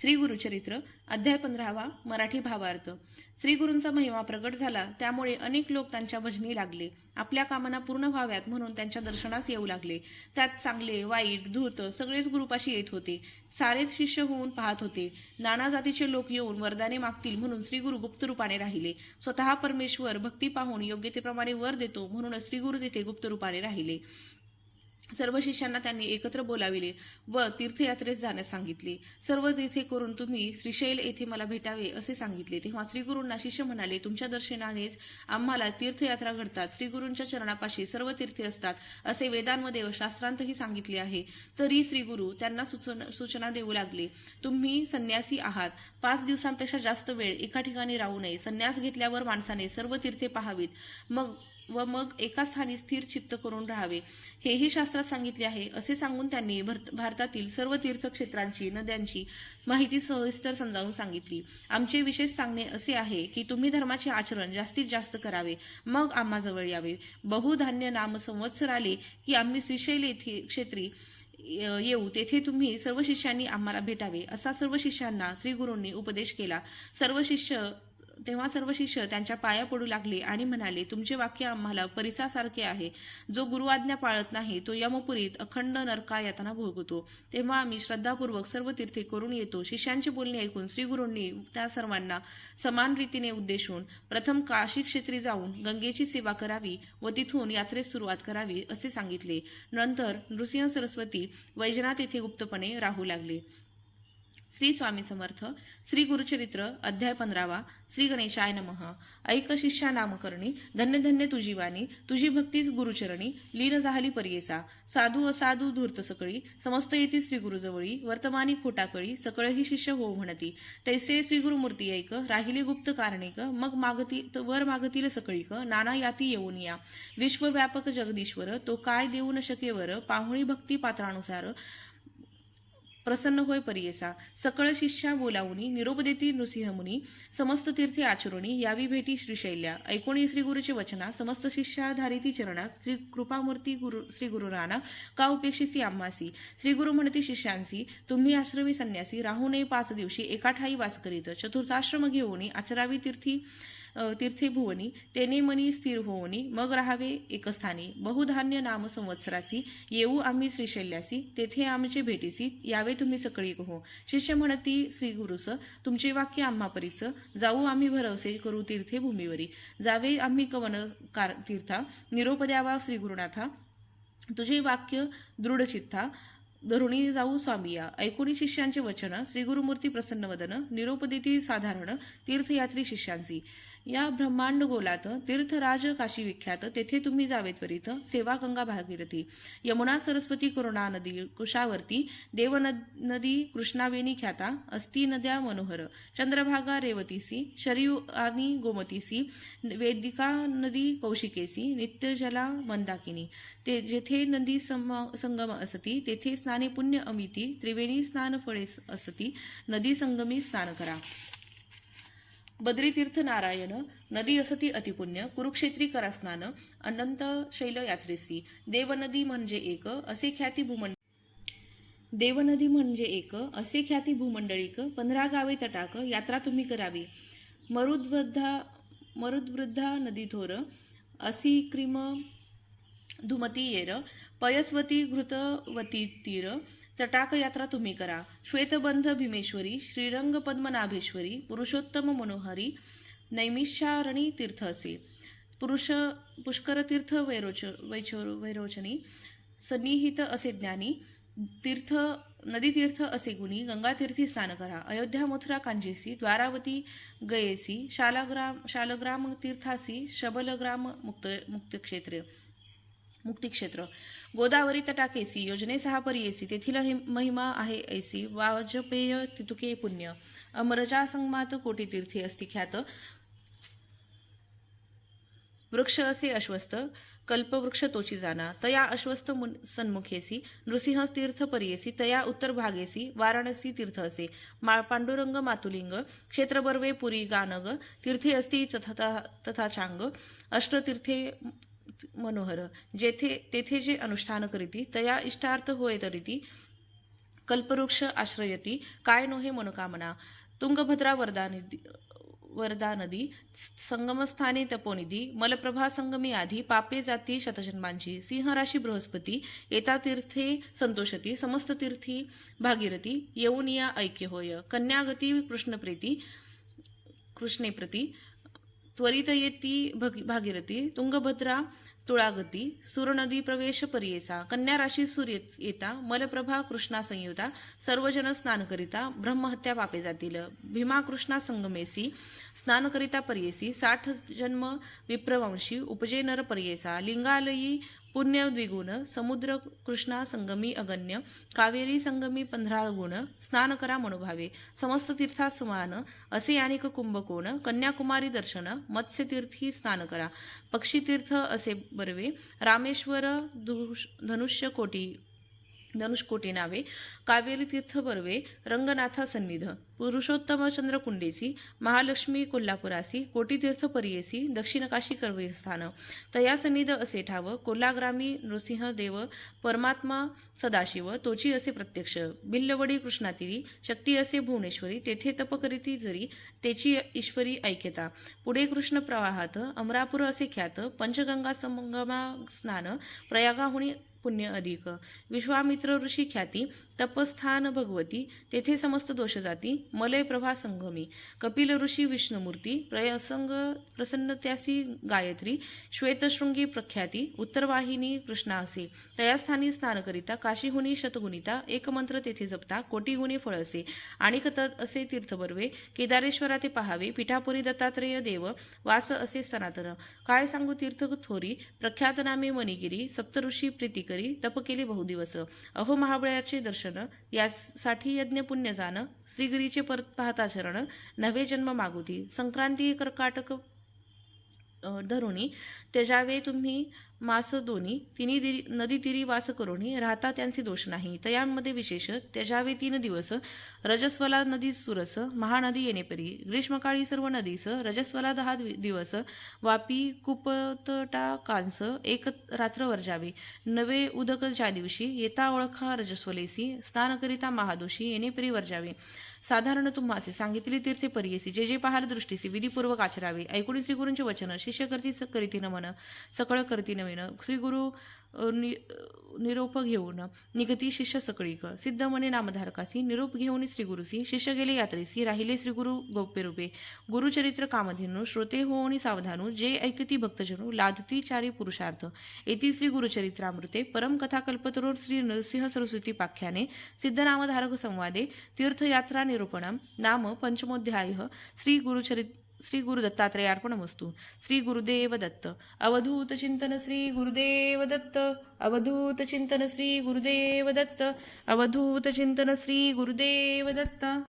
श्री गुरुचरित्र अध्याय पंधरावा मराठी भावार्थ. श्री गुरूंचा महिमा प्रगट झाला त्यामुळे अनेक लोक त्यांच्या भजनी लागले. आपल्या कामना पूर्ण व्हाव्यात म्हणून त्यांच्या दर्शनास येऊ लागले. त्यात चांगले वाईट धूर्त सगळेच गुरुपाशी येत होते. सारेच शिष्य होऊन पाहत होते. नाना जातीचे लोक येऊन वरदाने मागतील म्हणून श्री गुरु गुप्त रूपाने राहिले. स्वतः परमेश्वर भक्ती पाहून योग्यतेप्रमाणे वर देतो म्हणून श्री गुरु तेथे गुप्त रूपाने राहिले. सर्व शिष्यांना त्यांनी एकत्र बोलाविले व तीर्थयात्रेस जाण्यास सांगितले. सर्व तीर्थे करून तुम्ही श्रीशैल येथे मला भेटावे असे सांगितले. तेव्हा श्रीगुरूंना शिष्य म्हणाले तुमच्या दर्शनानेच आम्हाला तीर्थयात्रा घडतात. श्रीगुरूंच्या चरणापाशी सर्व तीर्थे असतात असे वेदांमध्ये व शास्त्रांतही सांगितले आहे. तरी श्रीगुरू त्यांना सूचना देऊ लागले तुम्ही संन्यासी आहात. पाच दिवसांपेक्षा जास्त वेळ एका ठिकाणी राहू नये. संन्यास घेतल्यावर माणसाने सर्व तीर्थे पाहावीत. मग व मग एका स्थानी स्थिर चित्त करून राहावे. हेही शास्त्रात सांगितले आहे. असे सांगून त्यांनी भरत- भारतातील सर्व तीर्थक्षेत्रांची नद्यांची माहिती सविस्तर समजावून सांगितली. आमचे विशेष सांगणे असे आहे की तुम्ही धर्माचे आचरण जास्तीत जास्त करावे. मग आम्हाजवळ यावे. बहुधान्य नाम संवत्सर आले की आम्ही श्रीशैल येथे क्षेत्री येऊ. तेथे तुम्ही सर्व शिष्यांनी आम्हाला भेटावे. असा सर्व शिष्यांना श्री गुरूंनी उपदेश केला. सर्व शिष्य तेव्हा सर्व शिष्य त्यांच्या पाया पडू लागले आणि म्हणाले तुमचे वाक्य आम्हाला परिसासारखे आहे. जो गुरुआज्ञा पाळत नाही तो यमपुरीत अखंड नरका यातना भोगतो. तेव्हा आम्ही श्रद्धापूर्वक सर्व तीर्थे करून येतो. शिष्यांचे बोलणे ऐकून श्रीगुरूंनी त्या सर्वांना समान रीतीने उद्देशून प्रथम काशी क्षेत्री जाऊन गंगेची सेवा करावी व तिथून यात्रेस सुरुवात करावी असे सांगितले. नंतर नृसिंह सरस्वती वैजनाथ येथे गुप्तपणे राहू लागले. श्री स्वामी समर्थ श्री गुरुचरित्र अध्याय पंधरावा श्री गणेशाय नमः. ऐक शिष्या नामकरणी धन्य धन्य तुझी वाणी तुझी भक्तीच गुरुचरणी लीन झाली परियेसा. साधू असाधू धूर्त सकळी समस्त येती श्री गुरुजवळी वर्तमानी खोटाकळी सकळही शिष्य हो म्हणती. तैसे श्री गुरुमूर्ती ऐक राहिले गुप्त कारणिक मग मागती वर मागतील सकळीक नाना याती येऊन या. विश्वव्यापक जगदीश्वर तो काय देऊ न शकेवर पाहुणी भक्ती पात्रानुसार प्रसन्न होय परियेसा. सकळ शिष्या बोलावुनी निरोप देती नृसिंहमुनी समस्त तीर्थे आचरुणी यावी भेटी श्रीशैल्या. ऐकोणी श्री गुरुचे वचना समस्त शिष्या धारिती चरणा श्री कृपामूर्ती गुरु श्री गुरु राणा का उपेक्षिसी आम्हासी श्री गुरु म्हणती शिष्यांसी तुम्ही आश्रमी संन्यासी राहू नये पाच दिवशी एका ठाई वास करीत चतुर्थाश्रम घेऊनी आचरावी तीर्थी तीर्थे भुवनी तेने मनी स्थिर होवनी मग राहावे एकस्थानी बहुधान्य नाम संवत्सरासी येऊ आम्ही श्रीशैल्यासी तेथे आमचे भेटीसी यावे तुम्ही सकळी हो शिष्य म्हणती श्री गुरुस तुमचे वाक्य आम्हा परीस जाऊ आम्ही भरवसे करू तीर्थे भूमीवरी जावे आम्ही कवन कार तीर्था निरोप द्यावा श्री गुरुनाथा. तुझे वाक्य दृढचित्ता धरुणी जाऊ स्वामीया. ऐकुणी शिष्यांचे वचन श्री गुरुमूर्ती प्रसन्न वदन निरोपदिती साधारण तीर्थयात्री शिष्यांची या ब्रह्मांड गोलात तीर्थराज काशी विख्यात तेथे तुम्ही जावे त्वरित सेवा गंगा भागीरथी. यमुना सरस्वती करुणा नदी कुशावर्ती देव नदी कृष्णावेणी ख्याता अस्ती नद्या मनोहर चंद्रभागा रेवतीसी शरीव आणि गोमतीसी वेदिका नदी कौशिकेसी नित्यजला मंदाकिनी. ते जेथे नदी संगम असती तेथे स्नाने पुण्य अमिती त्रिवेणी स्नान फळे असती नदी संगमी स्नान करा. बद्रीतीर्थ नारायण नदी असती अतिपुण्य कुरुक्षेत्री करास्नान अनंत शैल यात्रेसी देवनदी म्हणजे एक असे ख्याती भूमंड देवनदी म्हणजे एक असे ख्याती भूमंडळीक पंधरा गावे तटाक यात्रा तुम्ही करावी. मरुद्वृद्धा मरुद्वृद्धा नदी थोर असी क्रिम धुमती येर पयस्वती घृतवती तीर चटाकयात्रा तुम्ही करा. श्वेतबंध भीमेश्वरी श्रीरंग पद्मनाभेश्वरी पुरुषोत्तम मनोहरी नैमिषारणी तीर्थ असे. पुरुष पुष्करतीर्थ वैरोच वैचो वैरोचनी सन्निहित असे ज्ञानी तीर्थ नदीतीर्थ असे गुणी गंगातीर्थी स्नान करा. अयोध्या मथुरा कांजेसी द्वारावती गयेसी शालाग्राम शालग्राम तीर्थासी शबलग्राम मुक्त मुक्तक्षेत्र मुक्तिक्षेत्र गोदावरी तटाकेसी योजने सहा परियेसी तेथील महिमा आहे ऐसी वाजपेय तितुके पुण्य. अमरजा संगमात कोटी तीर्थी अस्ति ख्यात. वृक्ष असे अश्वस्त कल्पवृक्ष तोची जाना. तया अश्वस्त सन्मुखेसी नृसिंह तीर्थ परियेसी तया उत्तर भागेसी वाराणसी तीर्थ असे. पांडुरंग मातुलिंग क्षेत्र बर्वे पुरी गानग तीर्थे अस्ति तथा तथा चांग अष्टतीर्थे मनोहर जेथे तेथे जे अनुष्ठान करीती तया इष्टार्थ होय तरीती कल्पवृक्ष आश्रयती काय नो हे मनोकामना तुंगभद्रा वरदानिधी वरदा नदी संगमस्थानी तपोनिधी मलप्रभा संगमी आधी पापे जाती शतजन्मांची सिंहराशी बृहस्पती येता तीर्थे संतोषती समस्त तीर्थी भागीरथी येऊन या ऐक्य होय कन्यागती कृष्णप्रीती कृष्णेप्रती त्वरित येती भगी- भागीरथी तुंगभद्रा तुळागती सुरनदी प्रवेश परियेसा कन्या राशी सूर्य येता मलप्रभा कृष्णा संयुता सर्वजन स्नान करिता ब्रह्महत्या पापे जातील. भीमा कृष्णा संगमेसी स्नान करिता परियेसी साठ जन्म विप्रवंशी उपजे नर परियेसा लिंगालयी पुण्य द्विगुण समुद्र कृष्णा संगमी अगण्य कावेरी संगमी पंधरा गुण स्नान करा मनोभावे समस्त तीर्थात समान असे अनेक कुंभकोण कन्याकुमारी दर्शन मत्स्यतीर्थी स्नान करा. पक्षीतीर्थ असे बर्वे रामेश्वर धनुष्य कोटी धनुष्कोटी नावे कावेरी तीर्थ बर्वे रंगनाथा सन्निध पुरुषोत्तम चंद्र कुंडेसी महालक्ष्मी कोल्हापुरासी कोटीतीर्थ परियेसी दक्षिण काशी कर्वे स्थान. तया सन्निध असे ठाव कोल्हाग्रामी नृसिंह देव परमात्मा सदाशिव तोची असे प्रत्यक्ष बिल्लवडी कृष्णातिरी शक्ती असे भुवनेश्वरी तेथे तप करीती जरी तेची ईश्वरी ऐक्यता. पुढे कृष्ण प्रवाहात अमरापूर असे ख्यात पंचगंगा संगमा स्नान प्रयागाहुणी पुण्य अधिक. विश्वामित्र ऋषी ख्याती तपस्थान भगवती तेथे समस्त दोष जाती मलय प्रभा संगमी कपिल ऋषी विष्णुमूर्ती प्रयसंग प्रसन्नत्यासी गायत्री श्वेतशृंगी प्रख्याती उत्तरवाहिनी कृष्णा असे तयास्थानी स्नान करिता काशीहुनी शतगुणिता एकमंत्र तेथे जपता कोटीगुणी फळ असे आणि तत् असे तीर्थबर्वे केदारेश्वरा ते पहावे पिठापुरी दत्तात्रेय देव वास असे सनातन. काय सांगू तीर्थ थोरी प्रख्यात नामे मणिगिरी सप्तऋषी प्रीतिकर तप केले बहुदिवस अहो महाबळाचे दर्शन यासाठी यज्ञ पुण्य जाण श्रीगिरीचे परत पाहता शरण नवे जन्म मागुती. संक्रांती कर्काटक धरुणी त्यजावे तुम्ही मास दोन्ही तिन्ही दिरी नदी तिरी वास करुणी राहता त्यांचे दोष नाही. तयांमध्ये विशेष त्याच्यावे तीन दिवस रजस्वला नदी सुरस महानदी येणेपरी ग्रीष्मकाळी सर्व नदीस रजस्वला दहा दिवस वापी कुपतटा कांस एक रात्र वर्जावे. नवे उदक ज्या दिवशी येता ओळखा रजस्वलेसी स्नान करिता महादोषी येणेपरी वर्जावे. साधारण तुम्हासे सांगितले तीर्थे परियेसी जे जे पहार दृष्टीसी विधीपूर्वक आचरावे. ऐकुणी श्री गुरूंचे वचन शिष्य करती करीती नमन सकळ करती नवीन. श्रीगुरु नि- निरोप घेऊन निगती शिष्य सकळीक. सिद्ध मने नामधारकासी निरोप घेऊन श्री गुरुसी शिष्य गेले यात्रेसी राहिले श्री गुरु गौप्य रूपे गुरुचरित्र कामधेनू श्रोते होऊनी सावधानू जे ऐकती भक्तजनू लादती चारी पुरुषार्थ. येती श्री गुरुचरित्रामृते परम कथा कल्पतरो श्री नरसिंह सरस्वती पाख्याने सिद्ध नामधारक संवादे तीर्थयात्रा निरूपणम नाम पंचमोध्याय श्री गुरुचरित्र श्री गुरु वस्तू श्री गुरुदेव दत्त. अवधूत चिंतन श्री गुरुदेव दत्त. अवधूत चिंतन श्री गुरुदेव दत्त. अवधूत चिंतन श्री गुरुदेव दत्त.